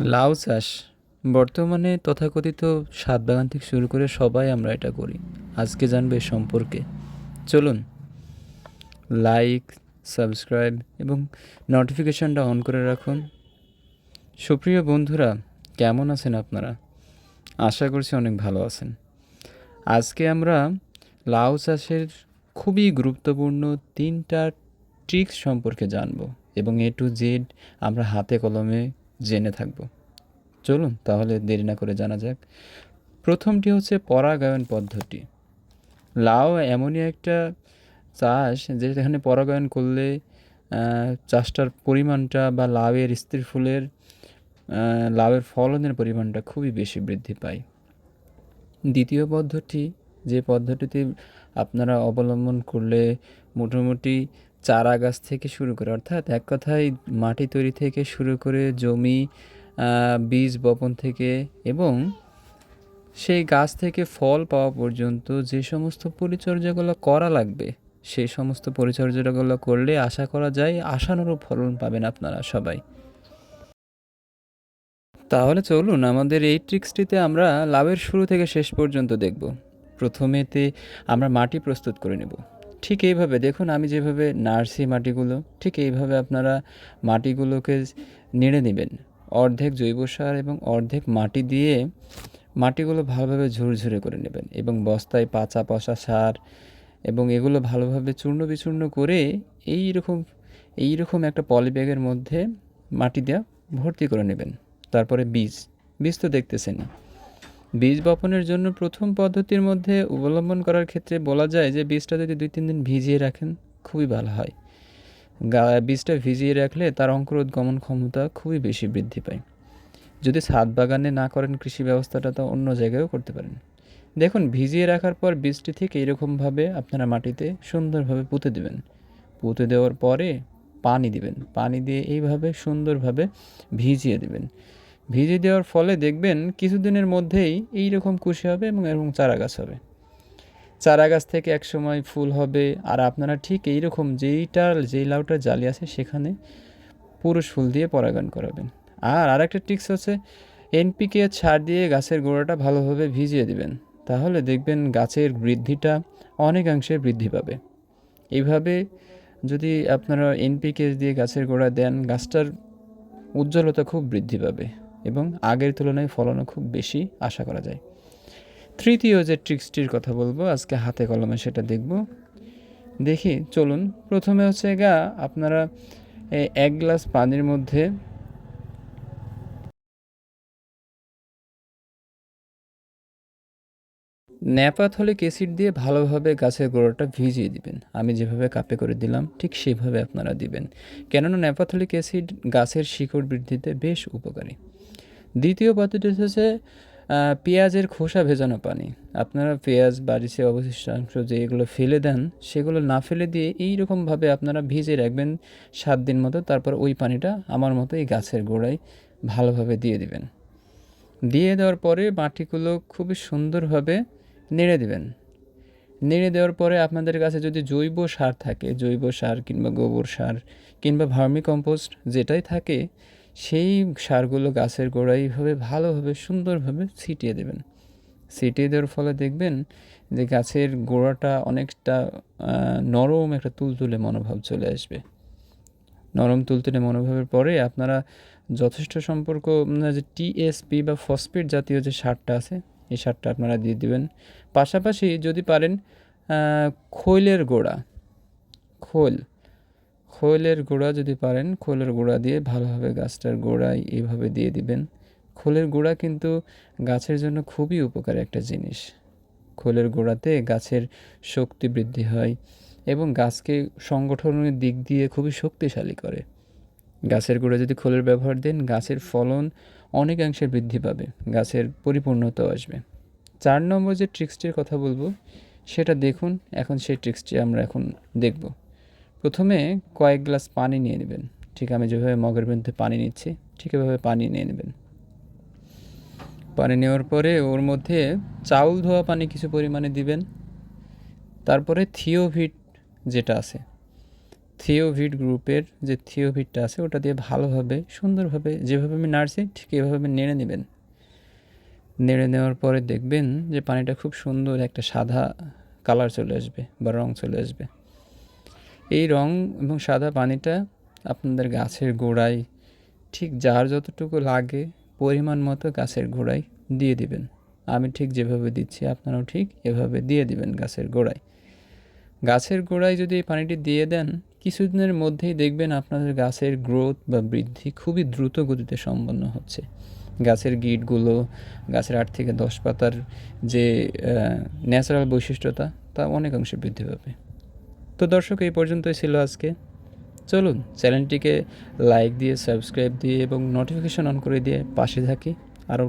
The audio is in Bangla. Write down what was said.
লাউ চাষ। বর্তমানে তথাকথিত সাত বাগান থেকে শুরু করে সবাই আমরা এটা করি। আজকে জানব সম্পর্কে। চলুন লাইক সাবস্ক্রাইব এবং নোটিফিকেশনটা অন করে রাখুন। সুপ্রিয় বন্ধুরা, কেমন আছেন আপনারা? আশা করছি অনেক ভালো আছেন। আজকে আমরা লাউ চাষের খুবই গুরুত্বপূর্ণ তিনটা ট্রিক্স সম্পর্কে জানব এবং এ টু জেড আমরা হাতে কলমে জেনে থাকব। চলুন তাহলে দেরি না করে জানা যাক। প্রথমটি হচ্ছে পরাগায়ন পদ্ধতি। লাউ এমনই একটা চাষ যেখানে পরাগায়ন করলে চাষটার পরিমাণটা বা লাউয়ের স্ত্রী ফুলের লাউয়ের ফলনের পরিমাণটা খুবই বেশি বৃদ্ধি পায়। দ্বিতীয় পদ্ধতি, যে পদ্ধতিতে আপনারা অবলম্বন করলে মোটামুটি চারা গাছ থেকে শুরু করে, অর্থাৎ এক কথায় মাটি তৈরি থেকে শুরু করে জমি বীজ বপন থেকে এবং সেই গাছ থেকে ফল পাওয়া পর্যন্ত যে সমস্ত পরিচর্যাগুলো করা লাগবে সেই সমস্ত পরিচর্যাগুলো করলে আশা করা যায় আশানুরূপ ফলন পাবেন আপনারা সবাই। তাহলে চলুন আমাদের এই ট্রিক্সটিতে আমরা লাভের শুরু থেকে শেষ পর্যন্ত দেখব। প্রথমেতে আমরা মাটি প্রস্তুত করে নেব। ঠিক এইভাবে, দেখুন আমি যেভাবে নার্সি মাটিগুলো, ঠিক এইভাবে আপনারা মাটিগুলোকে নেড়ে নেবেন। অর্ধেক জৈব সার এবং অর্ধেক মাটি দিয়ে মাটিগুলো ভালোভাবে ঝুরঝুরে করে নেবেন এবং বস্তায় পাচা পচা সার এবং এগুলো ভালোভাবে চূর্ণ বিচূর্ণ করে এই রকম এই রকম একটা পলিব্যাগের মধ্যে মাটি দেওয়া ভর্তি করে নেবেন। তারপরে বীজ বীজ তো দেখতেছেন বীজ বপনের জন্য প্রথম পদ্ধতির মধ্যে অবলম্বন করার ক্ষেত্রে বলা যায় যে বীজটা যদি দুই তিন দিন ভিজিয়ে রাখেন, খুবই ভালো হয়। গা- বীজটা ভিজিয়ে রাখলে তার অঙ্কুরোদ্গমন ক্ষমতা খুবই বেশি বৃদ্ধি পায়। যদি ছাদ বাগানে না করেন কৃষি ব্যবস্থাটা, তো অন্য জায়গায়ও করতে পারেন। দেখুন, ভিজিয়ে রাখার পর বীজটি ঠিক এইরকমভাবে আপনারা মাটিতে সুন্দরভাবে পুঁতে দেবেন। পুঁতে দেওয়ার পরে পানি দিবেন। পানি দিয়ে এইভাবে সুন্দরভাবে ভিজিয়ে দিবেন। ভিজিয়ে দেওয়ার ফলে দেখবেন কিছুদিনের মধ্যেই এই রকম কুশি হবে এবং এরকম চারা গাছ হবে। চারা গাছ থেকে এক সময় ফুল হবে আর আপনারা ঠিক এই রকম যেইটা যেই লাউটার জালি আছে সেখানে পুরুষ ফুল দিয়ে পরাগায়ন করাবেন। আর আরেকটা টিক্স হচ্ছে, এনপিকে ছাড় দিয়ে গাছের গোড়াটা ভালোভাবে ভিজিয়ে দিবেন। তাহলে দেখবেন গাছের বৃদ্ধিটা অনেকাংশে বৃদ্ধি পাবে। এইভাবে যদি আপনারা এনপিকে দিয়ে গাছের গোড়া দেন, গাছটার উজ্জ্বলতা খুব বৃদ্ধি পাবে। এবং আগের তুলনায় ফলনও খুব বেশি আশা করা যায়। তৃতীয় যে ট্রিক্সটির কথা বলব, আজকে হাতে কলমে সেটা দেখব। দেখি, চলুন। প্রথমে হচ্ছে গা, আপনারা এক গ্লাস পানির মধ্যে ন্যাপাথলিক অ্যাসিড দিয়ে ভালোভাবে গাছের গোড়াটা ভিজিয়ে দিবেন। আমি যেভাবে কাপে করে দিলাম, ঠিক সেভাবে আপনারা দিবেন। কেননা ন্যাপাথলিক অ্যাসিড গাছের শিকড় বৃদ্ধিতে বেশ উপকারী। দ্বিতীয় পদ্ধতি হচ্ছে পেঁয়াজের খোসা ভেজানো পানি। আপনারা পেঁয়াজ বাড়িতে অবশিষ্টাংশ যে এগুলো ফেলে দেন, সেগুলো না ফেলে দিয়ে এই রকমভাবে আপনারা ভিজে রাখবেন সাত দিন মতো, তারপর ওই পানিটা আমার মতো এই গাছের গোড়ায় ভালোভাবে দিয়ে দিবেন। দিয়ে দেওয়ার পরে মাটিগুলো খুবই সুন্দরভাবে নেড়ে দেবেন। নেড়ে দেওয়ার পরে আপনাদের কাছে যদি জৈব সার থাকে, জৈব সার কিংবা গোবর সার কিংবা ভার্মি কম্পোস্ট যেটাই থাকে, সেই সারগুলো গাছের গোড়ায় এইভাবে ভালোভাবে, সুন্দরভাবে ছিটিয়ে দেবেন। ছিটিয়ে দেওয়ার ফলে দেখবেন যে গাছের গোড়াটা অনেকটা নরম একটা তুলতুলে মনোভাব চলে আসবে। নরম তুলতুলে মনোভাবের পরে আপনারা যথেষ্ট সম্পর্ক যে টিএসপি বা ফসফেট জাতীয় যে সারটা আছে এই সারটা আপনারা দিয়ে দিবেন। পাশাপাশি যদি পারেন খৈলের গোড়া। খোল। খোলের গোড়া যদি পারেন, খোলের গোড়া দিয়ে ভালোভাবে গাছটার গোড়ায় এইভাবে দিয়ে দিবেন। খোলের গোড়া কিন্তু গাছের জন্য খুবই উপকারী একটা জিনিস। খোলের গোড়াতে গাছের শক্তি বৃদ্ধি হয় এবং গাছকে সংগঠনের দিক দিয়ে খুবই শক্তিশালী করে। গাছের গোড়া যদি খোলের ব্যবহার দেন, গাছের ফলন অনেকাংশে বৃদ্ধি পাবে, গাছের পরিপূর্ণতাও আসবে। চার নম্বর যে ট্রিক্সটির কথা বলব, সেটা দেখুন, এখন সেই ট্রিক্সটি আমরা এখন দেখব। প্রথমে কয়েক গ্লাস পানি নিয়ে নেবেন। ঠিক আমি যেভাবে মগের মধ্যে পানি নিচ্ছি, ঠিক এভাবে পানি নিয়ে নেবেন। পানি নেওয়ার পরে ওর মধ্যে চাউল ধোয়া পানি কিছু পরিমাণে দিবেন। তারপরে থিওভিট যেটা আছে থিওভিড গ্রুপের যে থিওভিডটা আছে, ওটা দিয়ে ভালোভাবে, সুন্দরভাবে যেভাবে আমি নাড়ছি, ঠিক এভাবে নেড়ে নেবেন। নেড়ে নেওয়ার পরে দেখবেন যে পানিটা খুব সুন্দর একটা সাদা কালার চলে আসবে বা রং চলে আসবে। এই রং এবং সাদা পানিটা আপনাদের গাছের গোড়ায়, ঠিক যার যতটুকু লাগে, পরিমাণ মতো গাছের গোড়ায় দিয়ে দিবেন। আমি ঠিক যেভাবে দিচ্ছি, আপনারাও ঠিক এভাবে দিয়ে দিবেন গাছের গোড়ায়। গাছের গোড়ায় যদি এই পানিটি দিয়ে দেন, কিছুদিনের মধ্যেই দেখবেন আপনাদের গাছের গ্রোথ বা বৃদ্ধি খুবই দ্রুত গতিতে সম্পন্ন হচ্ছে। গাছের গিটগুলো, গাছের আট থেকে দশ পাতার যে ন্যাচারাল বৈশিষ্ট্যতা, তা অনেকাংশে বৃদ্ধি পাবে। তো দর্শক, এই পর্যন্তই ছিল আজকে। চলুন, চ্যানেলটিকে লাইক দিয়ে সাবস্ক্রাইব দিয়ে এবং নোটিফিকেশন অন করে দিয়ে পাশে থাকি। আরও